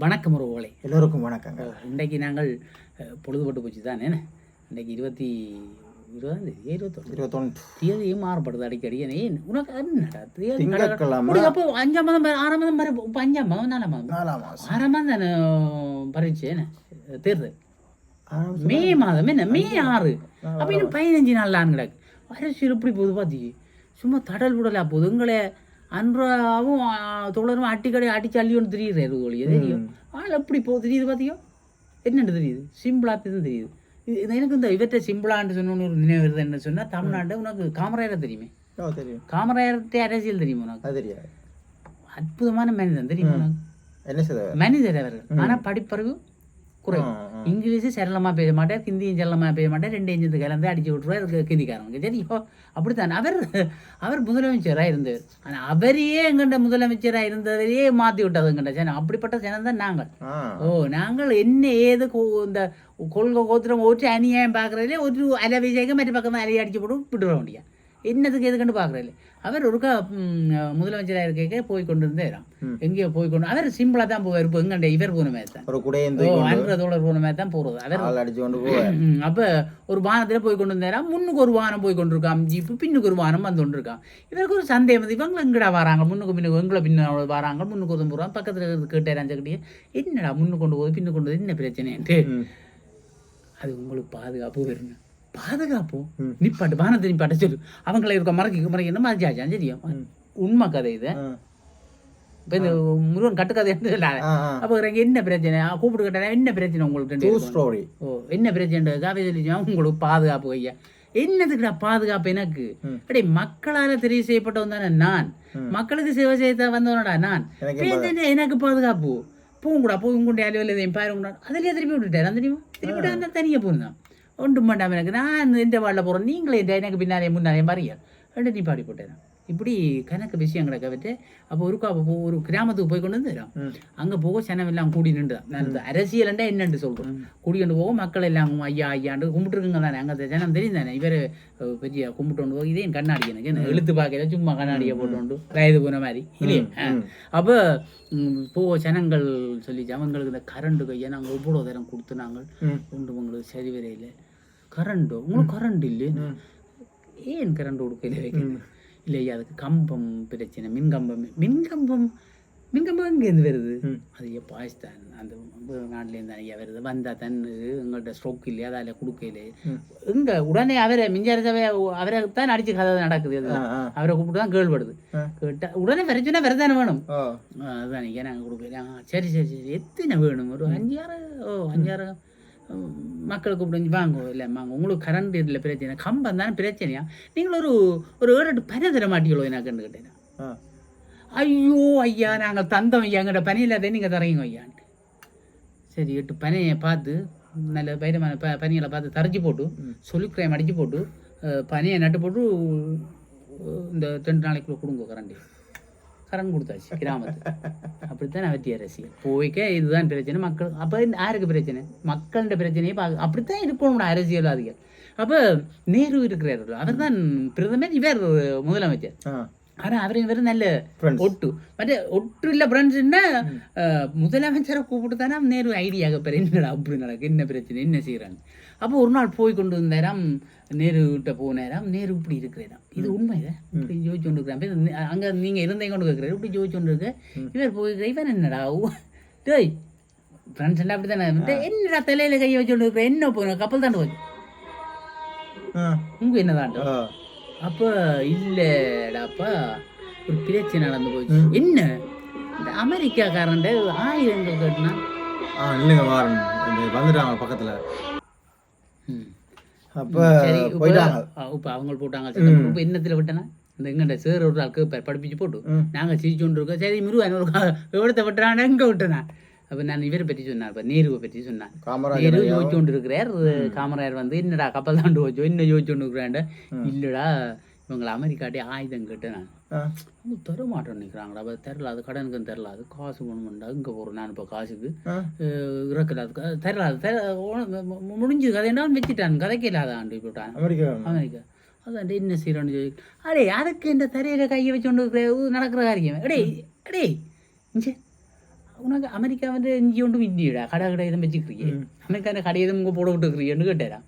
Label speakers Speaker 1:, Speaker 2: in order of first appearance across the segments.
Speaker 1: வணக்கம் உறவுகளே.
Speaker 2: எல்லோருக்கும் வணக்கங்க.
Speaker 1: இன்றைக்கு நாங்கள் பொழுதுபட்டு போச்சு தானே இன்றைக்கு இருபத்தி இருபதாம் தேதி இருபத்தொன்று
Speaker 2: இருபத்தொன்று
Speaker 1: தேதியும் மாறுபடுது அடிக்கடி. ஏன் உனக்கு என்னடா தேதி
Speaker 2: திங்கட்கிழமை.
Speaker 1: உனக்கு அப்போ அஞ்சாம் மாதம் ஆறாம் மாதம் பாரு, இப்போ அஞ்சாம் மாதம் நாலாம் மாதம். ஆறாம் மாதம் தானே பரீட்சை என்ன? தேர்தல்.
Speaker 2: ஆறாம்
Speaker 1: மே மாதம் என்ன? மே ஆறு. அப்போ இன்னும் பதினஞ்சு நாள் கிடக்கு அரசியல் எப்படி போகுது சும்மா தடல் விடலா போகுது. அன்றாவும் தொடரும் அட்டிக்கடை அடிச்சு அள்ளியோன்னு தெரியுது ஒழிய தெரியும்? ஆள் எப்படி போகுது தெரியுது பாத்தியோ? என்னென்னு தெரியுது? சிம்பிளா தான் தெரியுது. இது எனக்கு இந்த இவற்றை சிம்பிளான்னு சொன்னோன்னு ஒரு நினைவு வருது என்ன சொன்னா தமிழ்நாடு உனக்கு காமராயரை தெரியுமே.
Speaker 2: தெரியும்.
Speaker 1: காமராயர்கிட்ட அரசியல் தெரியுமா உனக்கு?
Speaker 2: தெரியாது.
Speaker 1: அற்புதமான மனிதன் தெரியுமா உனக்கு?
Speaker 2: என்ன
Speaker 1: மனிதர் அவர்கள் ஆனா படிப்பறிவு குறை. இங்கிலீஷு சரளமா பேச மாட்டார் ஹிந்தியும் சரளமா பேச மாட்டார் ரெண்டு இஞ்சத்து கலந்து அடிச்சு விட்டுருவார் ஹிந்திக்காரங்க சரியோ அப்படித்தான் அவர் அவர் முதலமைச்சராக இருந்தவர் ஆனா அவரையே எங்கண்ட முதலமைச்சராக இருந்தவரையே மாற்றி விட்டது எங்கண்ட ஜனம் அப்படிப்பட்ட ஜனம் தான் நாங்கள் ஓ நாங்கள் என்ன ஏது இந்த கொள்கை கோத்திரம் ஓட்டு அநியாயம் பார்க்குறதுலே ஒரு அலை விஜய்க்கு மற்ற பக்கம் அலையை அடிச்சு போட்டு விட்டுற வேண்டிய என்னதுக்கு எதுக்குன்னு பார்க்குறதில்ல. அவர் ஒருக்கா முதலமைச்சராக இருக்க போய் கொண்டு இருந்தேராம் எங்கேயோ போய் கொண்டு அவர் சிம்பிளாக தான் போவார். இப்போ எங்கண்ட இவர் போன மாதிரி தான்.
Speaker 2: ஒரு
Speaker 1: அன்ற தோழர் போன மாதிரி தான் போகிறது அவர்
Speaker 2: கொண்டு
Speaker 1: அப்ப ஒரு வாகனத்துல போய் கொண்டு வந்தாரா முன்னுக்கு ஒரு வாகனம் போய் கொண்டிருக்கான் ஜீப்பு பின்னுக்கு ஒரு வாகனம் வந்து கொண்டிருக்கான் இவருக்கு ஒரு சந்தேகம் வந்து இவங்க எங்கடா வராங்க? முன்னுக்கு பின்னுக்கு எங்களை பின்ன வராங்க. முன்னுக்கு ஒரு போகிறான் பக்கத்துல இருந்து கேட்டேன் அஞ்சக்கிட்டே என்னடா முன்னுக்கு கொண்டு போகுது பின்னுக்கு கொண்டு போகுது? என்ன பிரச்சனைன்ட்டு. அது உங்களுக்கு பாதுகாப்பு வருங்க பாதுகாப்பு. நிப்பாட்டு வானத்தை நிப்பாட்ட சொல்லு. அவங்கள இருக்க மறக்க மறைக்க என்ன மாதிரி தெரியும்? உண்மை கதை இது. இப்போ இந்த முருகன் கட்டுக்கதை என்ன சொல்லாத. அப்போ என்ன பிரச்சனை? கூப்பிட்டு கேட்டா என்ன பிரச்சனை உங்களுக்கு?
Speaker 2: ஸ்டோரி
Speaker 1: ஓ என்ன பிரச்சனை காவே சொல்லிச்சா உங்களுக்கு பாதுகாப்பு ஐயா என்னதுக்குடா பாதுகாப்பு எனக்கு? அடே மக்களால தெரிவு செய்யப்பட்டவன் தானே நான். மக்களுக்கு சேவை செய்ய வந்தவனடா நான்.
Speaker 2: எனக்கு
Speaker 1: பாதுகாப்பு. பூங்குடா போய் உங்களுடைய அலுவலகம் பாருங்கடா அதிலே திருப்பி அந்த தெரியுமா திருப்பி விட்டு அந்த தனியாக போயிருந்தான். ஒன்றும் பண்ணாம எனக்கு நான் இந்த வாழில் போகிறேன் நீங்களே எனக்கு பின்னாலே முன்னாலே பாருங்க ரெண்டு நீ பாடி போட்டேன்? இப்படி கணக்கு விஷயம் கிடக்க விட்டு அப்போ ஒரு கா- அப்போ ஒரு கிராமத்துக்கு போய் கொண்டு வந்துடும் அங்கே போக சனம் எல்லாம் கூடி நின்று நான் அரசியல்ண்டா என்னன்னு சொல்கிறேன் கூடி கொண்டு போக மக்கள் எல்லாம் ஐயா ஐயாண்டு கும்பிட்டுருக்குங்க தானே. அங்கே ஜனம் தெரியும் தானே. இவர் பெரிய கும்பிட்டு கொண்டு போக இதே கண்ணாடி எனக்கு. என்ன எழுத்து பார்க்கல சும்மா கண்ணாடியை போட்டு வயது போன மாதிரி. இல்லையே? அப்போ போ ஜனங்கள் சொல்லிச்சு அவங்களுக்கு இந்த கரண்ட் கையை நாங்கள் இவ்வளோ தரம் கொடுத்து நாங்கள். ஒன்று உங்களுக்கு சரி வரையில் கரண்டோ? உங்களுக்கு கரண்ட் இல்லையே? ஏன் கரண்ட் கொடுக்கல? வைக்கணும் இல்லையா அதுக்கு கம்பம் பிரச்சனை. மின்கம்பம். மின்கம்பம் மின்கம்பம் எங்கேருந்து வருது? அது ஐயா பாகிஸ்தான் அந்த நாட்டிலேருந்து ஐயா வருது. வந்தால் தான் எங்கள்கிட்ட ஸ்ட்ரோக் இல்லையா? அதில் கொடுக்கல. எங்க? உடனே அவரை மின்சார சபை அவரை தான் அடிச்சு கதை நடக்குது. அவரை கூப்பிட்டு தான் கேள்விப்படுது. கேட்டா உடனே வரைச்சுன்னா வரதானே வேணும்.
Speaker 2: ஓ
Speaker 1: ஆ, அதான் நீங்கள் கொடுக்கல. சரி சரி சரி. எத்தனை வேணும்? ஒரு அஞ்சாறு ஓ அஞ்சாறு. மக்களை கூப்பிட்டு வந்து வாங்க இல்லை வாங்க. உங்களுக்கு கரண்ட் இல்லை பிரச்சனை கம்பம் தானே பிரச்சனையா? நீங்கள் ஒரு ஒரு ஏழு பனை தர மாட்டீங்களோ எனக்கு கேட்டேன் ஐயோ ஐயா நாங்கள் தந்தோம் ஐயா எங்கள்கிட்ட பனி இல்லாத நீங்கள் தரீங்க ஐயான்ட்டு சரி எட்டு பனையை பார்த்து நல்ல பயிரமான ப பனிகளை பார்த்து தரைச்சி போட்டு சொல்லிக்கிறையம் அடிச்சு போட்டு பனியை நட்டு போட்டு இந்த ரெண்டு நாளைக்குள்ள கொடுங்க கரண்டி கரம் கொடுத்தாச்சு கிராமத்துக்கு அப்படித்தான் அவத்தி அரசியல் போய்க்க இதுதான் பிரச்சனை மக்கள் அப்போ யாருக்கு பிரச்சனை மக்கள்கிட்ட பிரச்சனையை பார்க்க அப்படித்தான் இருக்கணும் அரசியல்வாதிகள் அப்போ நேரு இருக்கிறார் அவர் தான் பிரதமர் இவர் முதலமைச்சர் ஆனா அவர் இவர் நல்ல. ஒட்டு மற்ற ஒட்டு இல்லை ஃப்ரெண்ட்ஸ்னா முதலமைச்சரை கூப்பிட்டு தானே நேரு ஐடியாக பெற என்னடா அப்படி நடக்கு என்ன பிரச்சனை என்ன செய்கிறாங்க அப்போ ஒரு நாள் போய் கொண்டு வந்தாராம் நேரு கிட்ட போனாராம் நேரு இப்படி இருக்கிறாராம் இது உண்மைதான் இப்படி ஜோதிச்சு கொண்டு இருக்கிறான் அங்கே நீங்கள் இருந்தே கொண்டு இருக்கிறாரு இப்படி ஜோதிச்சு கொண்டு இருக்க இவர் போய் இவன் என்னடா டேய் ஃப்ரெண்ட்ஸ் எல்லாம் அப்படி தானே என்னடா தலையில கையை வச்சு கொண்டு இருக்கிற என்ன போன கப்பல் தாண்டு போச்சு உங்க என்னதான் அப்போ இல்லைடாப்பா ஒரு பிரச்சனை நடந்து போச்சு. என்ன? இந்த அமெரிக்காக்காரன்ட ஆயிரங்கள் கட்டினா?
Speaker 2: ஆ இல்லைங்க இந்த வந்துட்டாங்க பக்கத்துல. அப்ப
Speaker 1: இப்போ
Speaker 2: போயிட்டாங்க.
Speaker 1: இப்போ அவங்க போட்டாங்க. இப்போ என்னத்தில் விட்டனா? இந்த எங்கண்ட சேர் ஒரு ஆளுக்கு படிப்பிச்சு போட்டு. நாங்கள் சிரிச்சு கொண்டு இருக்கோம் சரி மிருவான் ஒரு எவ்வளோத்த விட்டுறான் எங்கே விட்டனா அப்போ நான் இவரை பற்றி சொன்னார் இப்போ நேருவை பற்றி
Speaker 2: காமராஜர்
Speaker 1: நேரு யோசிச்சு கொண்டு இருக்கிறார் காமராயர் வந்து என்னடா கப்பல் தாண்டு போச்சோ இன்னும் யோசிச்சு கொண்டு இருக்கிறாண்ட இல்லடா இவங்களை அமெரிக்காட்டே ஆயுதம் கேட்டு நான் தர மாட்டேன்னு நிற்கிறாங்கடா அப்போ தெரில அது கடனுக்கும் தெரில அது காசு வேணுமெண்டா இங்கே போகிறேன் நான் இப்போ காசுக்கு. இறக்கல அது தெரில அது தெர முடிஞ்சு கதை என்ன வச்சுட்டான் கதைக்கு இல்லாத ஆண்டு போட்டான்.
Speaker 2: அமெரிக்கா.
Speaker 1: அமெரிக்கா. அதான் என்ன செய்யறான்னு சொல்லி அடே அதுக்கு இந்த தரையில கையை வச்சு கொண்டு நடக்கிற காரியம் அடே அடே இங்கே உனக்கு அமெரிக்கா வந்து இஞ்சி ஒன்றும் இந்தியடா கடை கடை எதுவும் வச்சுக்கிறியே அமெரிக்கான கடை எதுவும் உங்கள் போட விட்டுக்கிறியன்னு கேட்டேன்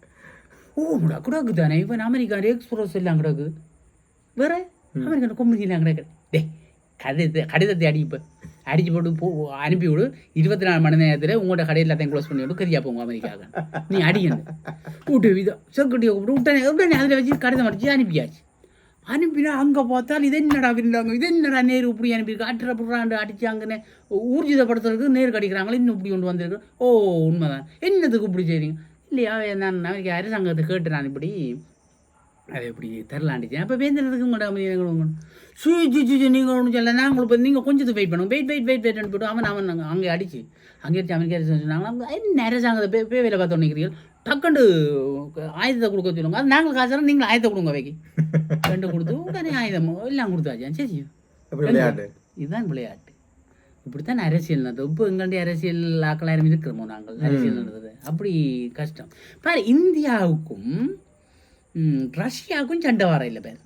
Speaker 1: ஓ முடா கிடக்கு தானே இப்போ அமெரிக்கா எக்ஸ்பிரஸ் எல்லாம் கிடக்கு வேற அமெரிக்கா கொம்பு எல்லாம் கிடக்கு டே கடிதத்தை கடிதத்தை அடி இப்போ அடிச்சு போட்டு போ அனுப்பி விடு இருபத்தி நாலு மணி நேரத்தில் உங்களோட கடையில் எல்லாத்தையும் க்ளோஸ் பண்ணி விடு கரியா போங்க அமெரிக்காவுக்கு நீ அடிக்கணும் கூட்டு விதம் சொற்கட்டியை கூப்பிட்டு உடனே உடனே அதில் வச்சு கடிதம் அடிச்சு அனுப்பியாச்சு அனுப்பினா அங்கே பார்த்தால் இதை என்னடா விருந்தாங்க? இதை என்னடா நேரு இப்படி அனுப்பியிருக்கு? அட்டுற புறாண்டு அடித்தாங்கன்னு ஊர்ஜிதப்படுத்துறதுக்கு நேரு கடிக்கிறாங்களே இன்னும் இப்படி கொண்டு வந்திருக்கு. ஓ உண்மைதான். என்னதுக்கு இப்படி செய்றீங்க? இல்லையா நான் அமெரிக்கா அரசாங்கத்தை கேட்டுறான் இப்படி. அதை இப்படி தரலாண்டிச்சேன் அப்போ வேந்தனதுக்கு உங்களோட அமைதியாக சூ ஜி நீங்கள் ஒன்றும் சொல்ல நாங்கள் உங்களுக்கு நீங்கள் கொஞ்சத்துக்கு வெயிட் பண்ணுங்க. வெயிட் வெயிட் வெயிட் வெயிட் போட்டு அவன் அவன் அங்கே அடிச்சு. அங்கே அடிச்சு அமெரிக்க அரசு சொன்னாங்க என்ன அரசாங்கத்தை பே வேலை பார்த்து நிற்கிறீர்கள் டக்குண்டு ஆயுதத்தை கொடுக்க சொல்லுவாங்க அது நாங்கள் காசு நீங்கள் ஆயுதத்தை கொடுங்க வைக்கி ரெண்டு கொடுத்து உடனே ஆயுதம். எல்லாம் கொடுத்தாச்சு சரி
Speaker 2: விளையாட்டு.
Speaker 1: இதுதான் விளையாட்டு. இப்படித்தான் அரசியல் நடந்தது. இப்போ எங்களுடைய அரசியல் ஆக்களாயிரம் இருக்கிறோமோ நாங்கள்? அரசியல் நடந்தது. அப்படி கஷ்டம். பாரு இந்தியாவுக்கும் ரஷ்யாவுக்கும் சண்டை வர இல்லை பேர்.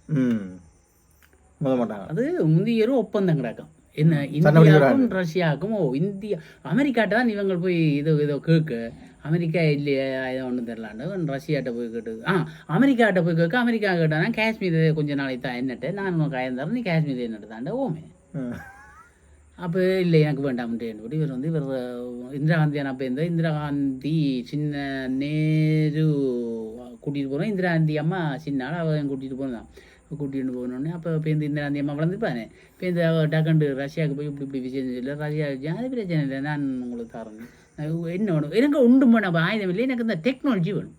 Speaker 1: அது முந்தைய ஒப்பந்தம் கிடக்கும். என்ன இந்தியாவுக்கும் ரஷ்யாவுக்கும் ஓ இந்தியா அமெரிக்காட்ட தான் இவங்க போய் இது இதோ கேட்க அமெரிக்கா இல்லையா இதை ஒன்றும் தெரிலாண்டு ரஷ்யாட்ட போய் கேட்டு ஆ அமெரிக்காட்ட போய் கேட்க அமெரிக்கா கேட்டானா காஷ்மீர் கொஞ்ச நாளைக்கு தான் என்னட்டு நான் தரேன் நீ காஷ்மீர் என்னட்டு தாண்ட ஓமே. அப்போ இல்லை எனக்கு வேண்டாம்ட்டு இவர் வந்து இவர் இந்திரா காந்தி அப்போ இருந்த இந்திரா காந்தி சின்ன நேரு கூட்டிகிட்டு போகிறோம் இந்திரா காந்தி அம்மா சின்ன ஆள் அவன் கூட்டிகிட்டு போனான் கூட்டிகிட்டு போனோடனே அப்போ இப்போ இந்த இந்திரா காந்தி அம்மா வளர்ந்துப்பானே இப்போ இந்த டக்கண்டு ரஷ்யாவுக்கு போய் இப்படி இப்படி விஷயம் சொல்லி ரஷ்யா அது பிரச்சனை இல்லை நான் உங்களுக்கு தரேன். நான் என்ன வேணும் எனக்கு உண்டு பண்ண ஆயுதம் இல்லை எனக்கு இந்த டெக்னாலஜி வேணும்.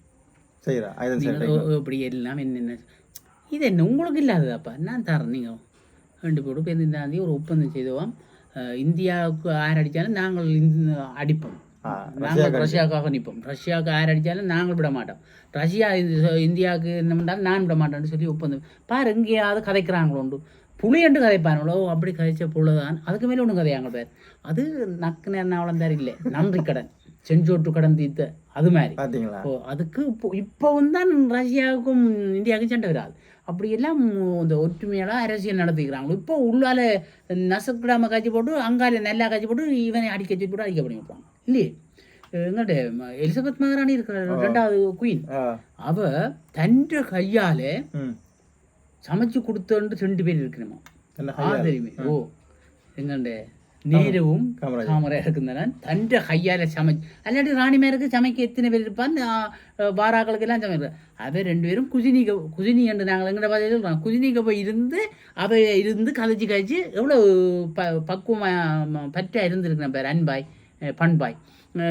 Speaker 1: இப்படி எல்லாம் என்னென்ன இது என்ன உங்களுக்கு இல்லாததாப்பா? நான் தரேன் நீங்கள் ரெண்டு பேரும் ஆந்தி ஒரு ஒப்பந்தம் செய்தோம். இந்தியாவுக்கு யார் அடித்தாலும் நாங்கள் அடிப்போம். நாங்கள் ரஷ்யாவுக்காக நிற்போம் ரஷ்யாவுக்கு யார் அடித்தாலும் நாங்கள் விட மாட்டோம் ரஷ்யா இந்தியாவுக்கு என்ன பண்ணாலும் நான் விட மாட்டேன்னு சொல்லி ஒப்பந்தம் பாரு எங்கேயாவது கதைக்கிறாங்களோ உண்டு கதைப்பானுங்களோ அப்படி கதைச்ச புழுதான் அதுக்கு மேலே ஒன்று கதையாங்க பேர் அது நக்கு நேரம் வளர்ந்தார் இல்லை நன்றி கடன் செஞ்சோட்டு கடன் தீர்த்த அது மாதிரி
Speaker 2: பாத்தீங்களா
Speaker 1: இப்போ அதுக்கு இப்போ இப்போவும் தான் ரஷ்யாவுக்கும் இந்தியாவுக்கும் சண்டை வராது அப்படியெல்லாம் இந்த ஒற்றுமையால அரசியல் நடத்திக்கிறாங்க இப்போ உள்ளால நசுக்கிடாம காய்ச்சி போட்டு அங்கால நல்லா காய்ச்சி போட்டு இவனை அடிக்க வச்சு போட்டு அடிக்க பண்ணி விட்றாங்க இல்லையே எங்கிட்ட எலிசபெத் மகாராணி இருக்கிற ரெண்டாவது குயின் அவ தன்ற கையால சமைச்சு கொடுத்தோன்ட்டு ரெண்டு பேர் இருக்கணுமா
Speaker 2: என்ன
Speaker 1: ஆ தெரியுமே ஓ எங்கண்ட நேருவும்.
Speaker 2: காமராஜர்
Speaker 1: இருந்தாலும் தன்ற கையால சமைச்சு அல்லாட்டி ராணிமாருக்கு சமைக்க எத்தனை பேர் இருப்பான் வாராக்களுக்கு எல்லாம் சமைக்கிற அவ ரெண்டு பேரும் குஜினிக்க குஜினி என்று நாங்கள் எங்கட பார்த்து சொல்கிறோம் குஜினிக்க போய் இருந்து அவ இருந்து கதைச்சு கழிச்சு எவ்வளோ ப பக்குவமாக பற்றா இருந்திருக்கிறேன் பேர் அன்பாய் பண்பாய்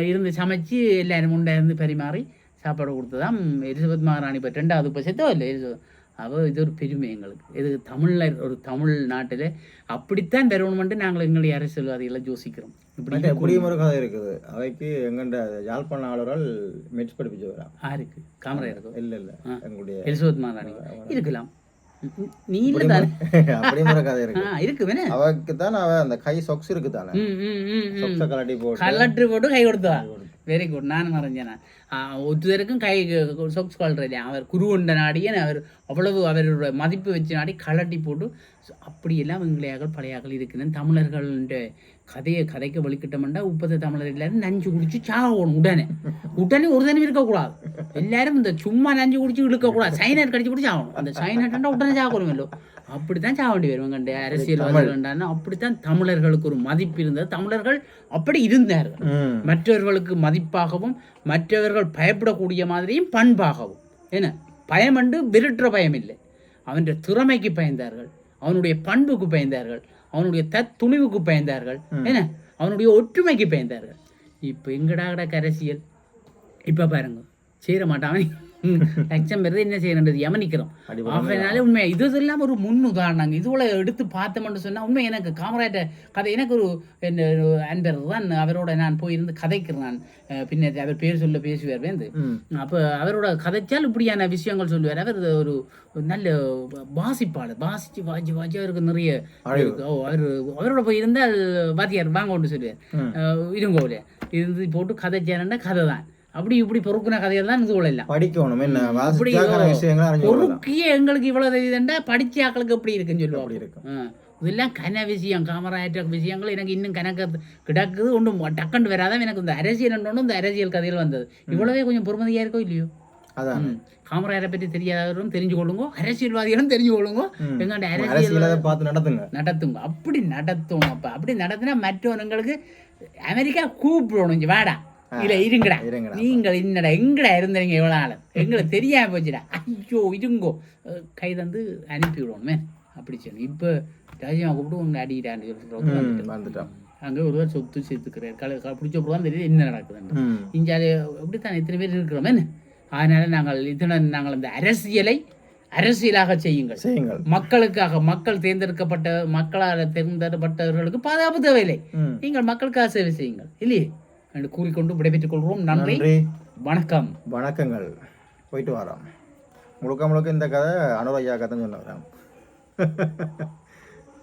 Speaker 1: இருந்து சமைச்சு எல்லாரும் உண்டை இருந்து பரிமாறி சாப்பாடு கொடுத்ததான் எலிசபெத் மகாராணி இப்போ ரெண்டாவது இப்போ செத்தோ இல்லை எலிசபெத் அவ இது ஒரு பெருமை எங்களுக்கு இது தமிழில் ஒரு தமிழ் நாட்டில் அப்படித்தான் தருவணுமென்ட்டு நாங்கள் எங்களுடைய அரசியல்வாதிகளை யோசிக்கிறோம் இப்படி
Speaker 2: கதை இருக்குது அவைக்கு எங்கண்ட யாழ்ப்பாண ஆளுநரால் மெச்சு படிப்பிச்சு வரா
Speaker 1: யாருக்கு காமராஜருக்கு
Speaker 2: இல்ல இல்ல. எங்களுடைய
Speaker 1: எலிசபெத் மகாராணி இருக்கலாம் நீ
Speaker 2: ஒரு கதை
Speaker 1: ஆ
Speaker 2: இருக்கு.
Speaker 1: இருக்கு வேணே.
Speaker 2: அவக்கு தான் அவ அந்த கை சொக்ஸ் இருக்கு தானே? சொக்ஸ கலட்டி போட்டு.
Speaker 1: கலட்டு போட்டு கை கொடுத்தா. வெரி குட் நான் மறைஞ்சேன் ஒருத்தருக்கும் கை சொக்ஸ் கொள்றேன் அவர் குருவண்ட நாடியன் அவர் அவ்வளவு அவரோட மதிப்பு வச்சு நாடி கலட்டி போட்டு அப்படியெல்லாம் எங்களையாக்கள் பழையாக்கள் இருக்குன்னு தமிழர்களுடைய கதையை கதைக்க வலிக்கிட்டோம்னா உப்பத்தை தமிழர் எல்லாரும் நஞ்சு குடிச்சு சாகணும் உடனே. உடனே ஒரு தனி இருக்கக்கூடாது. எல்லாரும் இந்த சும்மா நஞ்சு குடிச்சு இழுக்கக்கூடாது. சைனட் கடிச்சு பிடிச்சி ஆகணும் அந்த சைனட்டா உடனே சாகணுமല്ലോ அப்படித்தான் சாக வேண்டி வரும் கண்டு அரசியல்வாதிகள் அப்படித்தான் தமிழர்களுக்கு ஒரு மதிப்பு இருந்தது. தமிழர்கள் அப்படி இருந்தார்கள். மற்றவர்களுக்கு மதிப்பாகவும் மற்றவர்கள் பயப்படக்கூடிய மாதிரியும் பண்பாகவும். என்ன? பயமண்டு விருட்டுற பயம் இல்லை. அவனுடைய திறமைக்கு பயந்தார்கள். அவனுடைய பண்புக்கு பயந்தார்கள். அவனுடைய தத்துணிவுக்கு பயந்தார்கள். என்ன? அவனுடைய ஒற்றுமைக்கு பயந்தார்கள். இப்போ எங்கடாகடா அரசியல் இப்போ பாருங்க. சேர மாட்டான். லட்சம் பேர் என்ன செய்யறது யமனிக்கிறோம். அதனால உண்மை. இது எல்லாம் ஒரு முன் உதாரணங்க இதுவோட எடுத்து பார்த்தோம்னு சொன்னா உண்மை எனக்கு காமராஜ கதை எனக்கு ஒரு அன்பர் தான். அவரோட நான் போயிருந்து கதைக்கிறேன் நான். பின்னர் அவர் பேர் சொல்ல பேசுவார் வேந்து. அப்போ அவரோட கதைச்சால் இப்படியான விஷயங்கள் சொல்லுவார். அவர் ஒரு நல்ல வாசிப்பாளர். வாசிச்சு வாசி வாசி அவருக்கு நிறைய. ஓ அவர் அவரோட போய் இருந்தால் வாத்தியார் வாங்க கொண்டு சொல்லுவார் இருங்கோல இருந்து போட்டு கதைச்சாருன்னா கதை தான். அப்படி இப்படி பொறுக்குன கதைகள் தான் இது எல்லாம்
Speaker 2: படிக்கணும் என்ன?
Speaker 1: அப்படி பொறுக்கிய எங்களுக்கு இவ்வளவு தெரியுதுண்டா படிச்ச ஆக்களுக்கு எப்படி இருக்குன்னு
Speaker 2: அப்படி
Speaker 1: சொல்லுவாங்க
Speaker 2: இருக்கும்.
Speaker 1: இதெல்லாம் கன விஷயம் காமராஜ விஷயங்கள் எனக்கு இன்னும் கணக்கு கிடக்குது ஒன்றும் டக்குன்னு வராதான் எனக்கு இந்த அரசியல் ஒன்று இந்த அரசியல் கதையில் வந்தது. இவ்வளவே கொஞ்சம் பொறுமதியாக இருக்கோ இல்லையோ?
Speaker 2: அதான்.
Speaker 1: காமராஜரை பற்றி தெரியாதவரும் தெரிஞ்சு கொள்ளுங்க அரசியல்வாதிகளும் தெரிஞ்சு கொள்ளுங்க.
Speaker 2: ம்.
Speaker 1: எங்கள்ட அரசியல்
Speaker 2: பார்த்து நடத்துங்க.
Speaker 1: நடத்துங்க. அப்படி நடத்தும் அப்போ அப்படி நடத்தினா மற்றவங்களுக்கு அமெரிக்கா கூப்பிடணும். வாடா. இல்ல இருங்கடா. நீங்கள் என்னடா எங்கடா இருந்தீங்க இவ்வளோ நாள்? எங்களுக்கு தெரியாம போச்சுடா. ஐயோ இருங்கோ. கை தந்து அனுப்பி விடுவோமே. அப்படி சொல்லி. இப்போ ராஜ்யமா கூப்பிட்டு உங்க அடிக்கிறான்னு சொல்லிட்டு
Speaker 2: ம், வந்துட்டோம்.
Speaker 1: அங்கே ஒருவர் சொத்து சேர்த்துக்கிறார். கல பிடிச்ச தான் தெரியுது என்ன நடக்குதுன்னு.
Speaker 2: ம்.
Speaker 1: இங்கே இப்படித்தான் இத்தனை பேர் இருக்கிறோமே. அதனால நாங்கள் இத்தனை நாங்கள் இந்த அரசியலை அரசியலாக செய்யுங்கள்.
Speaker 2: செய்யுங்கள்.
Speaker 1: மக்களுக்காக மக்கள் தேர்ந்தெடுக்கப்பட்ட மக்களால் தேர்ந்தெடுக்கப்பட்டவர்களுக்கு பாதுகாப்பு தேவையில்லை. நீங்கள் மக்களுக்காக சேவை செய்யுங்கள். இல்லையே? என்று கூறிக்கொண்டு விடைபெற்றுக் கொள்வோம்
Speaker 2: நன்றி.
Speaker 1: வணக்கம்.
Speaker 2: வணக்கங்கள். போயிட்டு வரோம். முழுக்க முழுக்க இந்த கதை அனுரையா கதைன்னு சொன்னவராம்